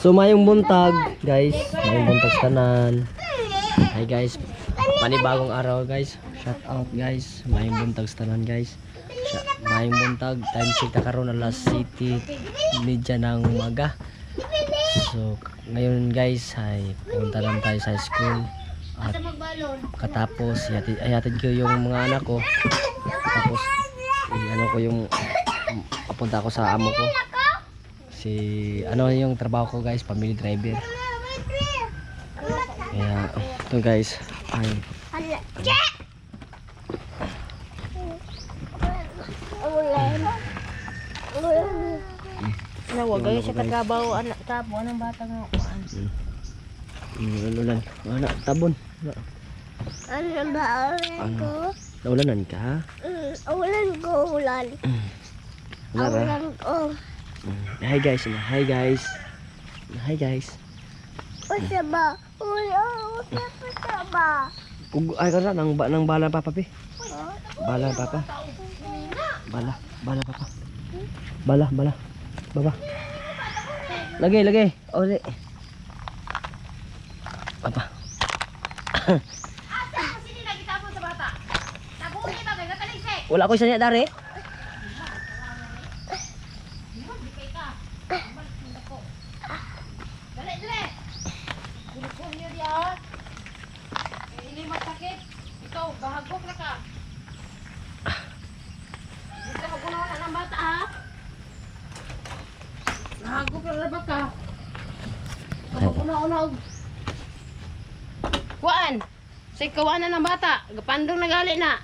So mayong buntag, guys. Mayong buntag tanan. Hi guys. Panibagong araw, guys. Shout out, guys. Mayong buntag tanan, guys. Mayong buntag, time check na karon alas City media ng umaga. So, ngayon guys, ay punta lang tayo sa school. At katapos, ihatid, ihatid ko yung mga anak ko. Tapos, ano ko yung, papunta ako sa amo ko. Si, ano yung trabaho ko guys, family driver. Kaya, ito guys, ay, Nawagay siya kagabaw anak tabo anong bata nga kuan. yung ulan. Wala, tabon. Ano ba ulan ko? Naulanan ka? Mm, Ulan ko, ulan. Ulan ko. Hi guys, hi guys. Hi guys. Usa ba? Usa sa ba? Ug ay kana nang ba nang bala papa pi. Bala papa. Bala, bala papa. Bala, bala. Baba. Lagay, lagay. Uli. Papa. Wala ko isa niya dari. Ini masakit. Ikaw bahagok na ka. Dito ko na wala ng bata ha. Nahagok na ba ka? Ako na una og Kuan. Say kawanan ng bata. Gapandong nagali na.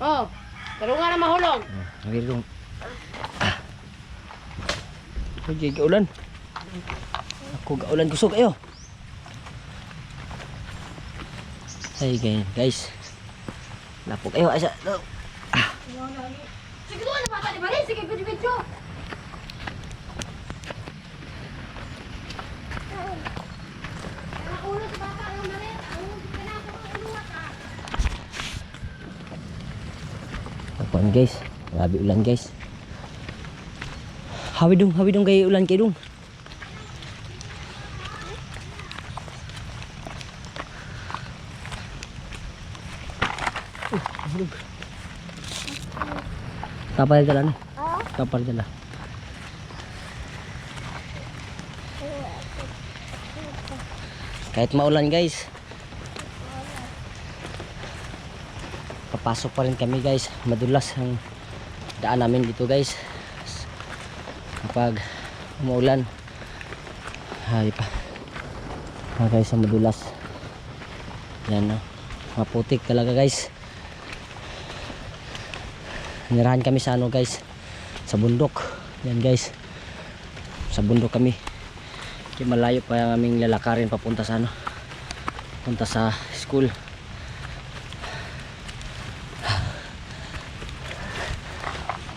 Oh. Karungan na mahulog. Lagay dong. Lagay ka ulan. Ako ga ulan kusog kayo. Hey guys, guys. Lapok kayo asa. No. Sige doon na bata di ba rin? Sige video-video. Ulo sa bata ang mali. Ulo sa bata ang ulo ka. Akuan guys. Grabe ulan guys. Hawi dong, hawi dong kay ulan kay dong. Uh. Kapal dala ni. Kapal dala. Kahit maulan guys. Papasok pa rin kami guys. Madulas ang daan namin dito guys. Kapag umuulan. Hay pa. Ah, guys, ang madulas. Yan no. Maputik talaga guys. Nirahan kami sa ano guys. Sa bundok. Yan guys. Sa bundok kami. Kaya malayo pa ang aming lalakarin papunta sa ano. Punta sa school.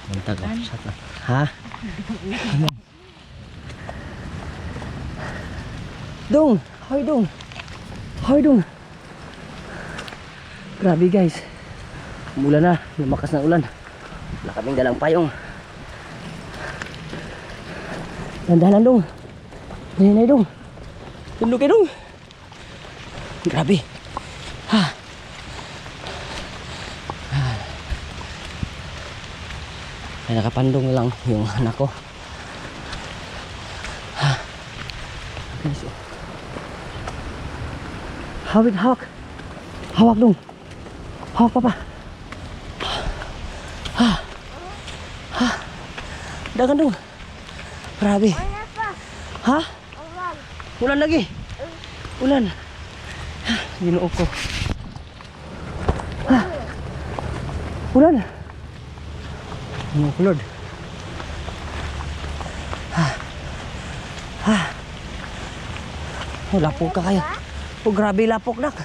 Punta ko. Shut up. Ha? Dong! Hoy dong! Hoy dong! Grabe guys. Umulan na. Lumakas na ulan. Wala kaming dalang payong. Dandahan dong. Ayun na dong. Tundok kayo dong. Grabe. Ha. Ay, nakapandong lang yung anak ko. Ha. Guys, oh. Hawak, hawak. Dong. Hawak papa. Ha. Ha. Dagan dong. Grabe. Ha? Ulan. Lagi. Ulan. Ginoo ko. Ha. Ulan kumukulod ha ha oh lapok ka kayo. Oh grabe lapok nak.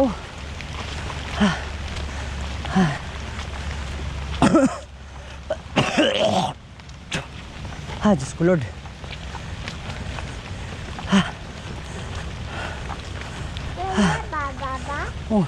Oh. Ha ha ha Diyos ko Lord. Ah. Ah. Ha ha oh.